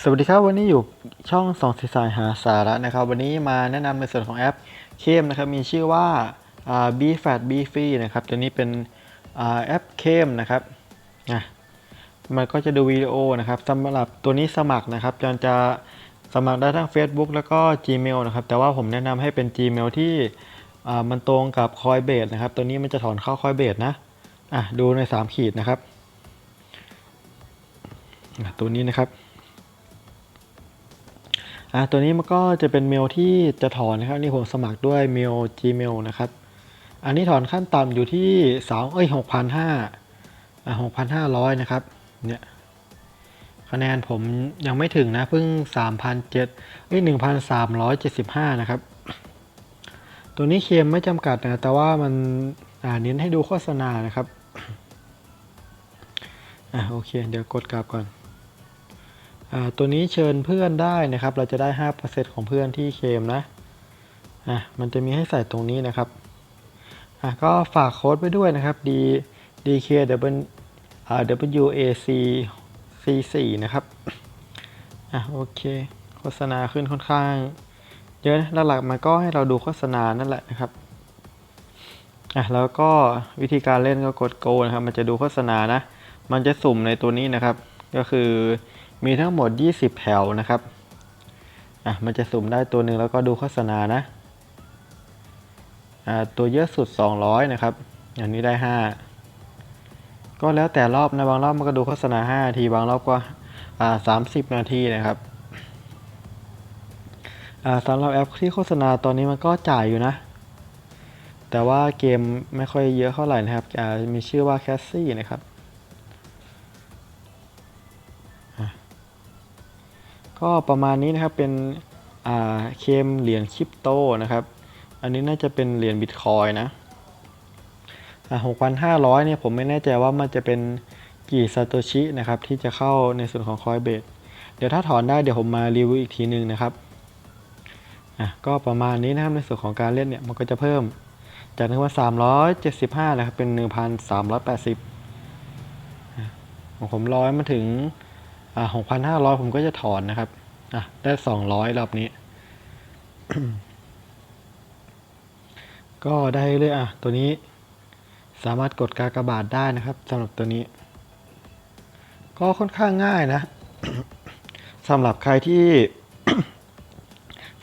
สวัสดีครับ วันนี้อยู่ช่องสองสีสายหาสาระนะครับ วันนี้มาแนะนำในส่วนของแอปเคมนะครับ มีชื่อว่า b f a t b free นะครับตัวนี้เป็นอแอปเคมนะครับนะมันก็จะดูวิดีโอนะครับสำหรับตัวนี้สมัครนะครับจนจะสมัครได้ทั้ง Facebook แล้วก็ Gmail นะครับ แต่ว่าผมแนะนำให้เป็น Gmail ที่มันตรงกับ Coinbase นะครับ ตัวนี้มันจะถอนเข้า Coinbase นะอะดูใน 3 ขีดนะครับ ตัวนี้นะครับ อ่าตัวนี้มันก็จะเป็นเมลที่จะถอนนะครับนี่ผมสมัครด้วยเมล Gmail นะครับ อันนี้ถอนขั้นต่ำอยู่ที่สองเอ้ยหกพันห้าอ่าหกพันห้าร้อยนะครับเนี่ยคะแนนผมยังไม่ถึงนะเพิ่งสามพันเจ็ดเอ้ยหนึ่งพันสามร้อยเจ็ดสิบห้านะครับ ตัวนี้เคลมไม่จำกัดนะแต่ว่ามันอ่าเน้นให้ดูโฆษณานะครับอ่าโอเค เดี๋ยวกดกลับก่อน ตัวนี้เชิญเพื่อนได้นะครับ เราจะได้ 5%ของเพื่อนที่เคมนะอะมันจะมีให้ใส่ตรงนี้นะครับอะก็ฝากโค้ดไปด้วยนะครับ D d k w อ่ w a c c 4 นะครับอะโอเค โฆษณาขึ้นค่อนข้างเยอะนะหลักๆมันก็ให้เราดูโฆษณานั่นแหละนะครับอะแล้วก็วิธีการเล่นก็กด Go นะครับ มันจะดูโฆษณานะ มันจะสุ่มในตัวนี้นะครับ ก็คือ มีทั้งหมด 20 แถวนะครับ อะ มันจะสุ่มได้ตัวหนึ่งแล้วก็ดูโฆษณานะ อ่า ตัวเยอะสุด 200 นะครับ อย่างนี้ได้ 5 ก็แล้วแต่รอบนะ บางรอบมันก็ดูโฆษณา 5 นาที บางรอบก็ อ่า 30 นาทีนะครับ อ่าสำหรับแอปที่โฆษณาตอนนี้มันก็จ่ายอยู่นะ แต่ว่าเกมไม่ค่อยเยอะเท่าไหร่นะครับ อ่า มีชื่อว่า c a s s i e นะครับ ก็ประมาณนี้นะครับเป็นอ่าเคมเหรียญคริปโตนะครับ อันนี้น่าจะเป็นเหรียญบิตคอยนะอ่าหกพันห้าร้อยเนี่ยผมไม่แน่ใจว่ามันจะเป็นกี่ซาโตชินะครับที่จะเข้าในส่วนของคอยเบ e เดี๋ยวถ้าถอนได้เดี๋ยวผมมารีวิวอีกทีนึงนะครับอะก็ประมาณนี้นะครับในส่วนของการเล่นเนี่ยมันก็จะเพิ่มจากนึ่งพันสามร้อยเจ็ดสิบห้านะครับเป็นหนึ่งพันสามร้อยแปดสิบของผมร้อยมาถึง หกพันห้าร้อยผมก็จะถอนนะครับอะได้สองร้อยรอบนี้ ก็ได้เลยอะ ตัวนี้สามารถกดกากบาทได้นะครับสำหรับตัวนี้ ก็ค่อนข้างง่ายนะสำหรับใครที่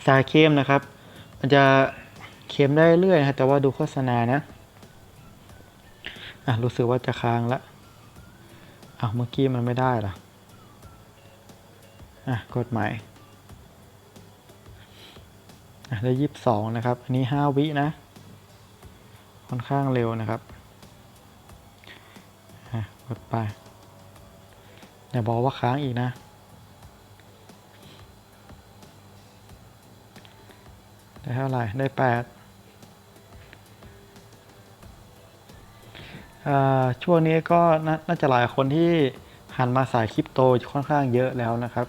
สายเข้มนะครับ มันจะเข้มได้เรื่อยนะแต่ว่าดูโฆษณานะอะรู้สึกว่าจะค้างละอะเมื่อกี้มันไม่ได้ล่ะอ่ อะกดใหม่อะได้ยี่สิบสองนะครับ อันนี้ห้าวินะ ค่อนข้างเร็วนะครับอะกดไปอย่าบอกว่าค้างอีกนะได้เท่าไหร่ ได้แปดอ่าช่วงนี้ก็น่าจะหลายคนที่หันมาสายคริปโตค่อนข้างเยอะแล้วนะครับ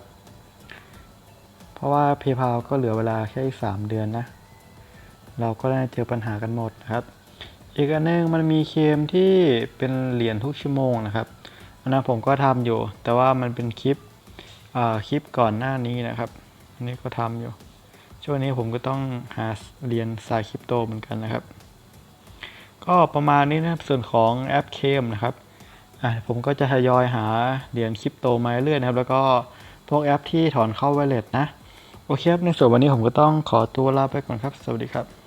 ราะว่า PayPal ก็เหลือเวลาแค่อีก3เดือนนะ เราก็ได้เจอปัญหากันหมดนะครับ อีกอันหนึงมันมีเคมที่เป็นเหรียญทุกชั่วโมงนะครับอันนั้นผมก็ทำอยู่ แต่ว่ามันเป็นคลิปคลิปก่อนหน้านี้นะครับอันนี้ก็ทำอยู่ ช่วงนี้ผมก็ต้องหาเรียญสายคริปโตเหมือนกันนะครับ ก็ประมาณนี้นะครับส่วนของแอปเคมนะครับอะผมก็จะทยอยหาเหรียญคริปโตมาเรื่อยนะครับ แล้วก็พวกแอปที่ถอนเข้า wallet นะ โอเคครับในส่วนวันนี้ผมก็ต้องขอตัวลาไปก่อนครับ สวัสดีครับ